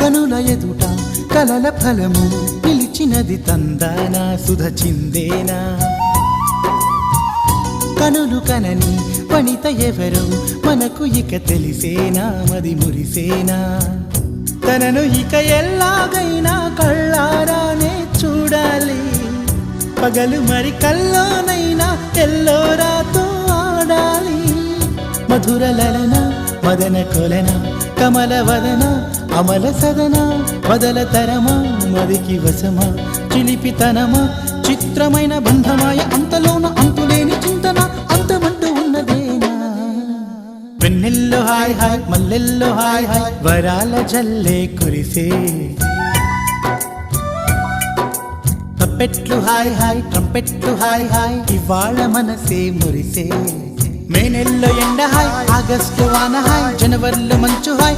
కనుల ఎదుట కలల ఫలము పిలిచినది తందానా సుధ చిందేనా? కనులు కనని వనిత ఎవరు? మనకు ఇక తెలిసేనా మది మురిసేనా? తనను ఇక ఎల్లాగైనా కళ్ళారానే చూడాలి పగలు మరి కల్లోనైనా ఎల్లోరాతో ఆడాలి. మధుర లలన మదన కొలన కమల వదన అమల సదన వదల తరమా మదికి వశమా చిలిపితనమా చిత్రమైన బంధమాయ అంతలోన అంతులేని చింతన అంతమంటూ ఉన్నదేనా? వెన్నెల్లో హాయ్ హాయ్ మల్లెల్లో హాయ్ హాయ్ వరాల జల్లే కురిసే. తప్పెట్లు హాయ్ హాయ్ ట్రంపెట్లు హాయ్ హాయ్ ఇవాళ మనసే మురిసే. మే నెలలో ఎండ హాయ్ ఆగస్టు వాన హాయ్ జనవరిలో మంచు హాయ్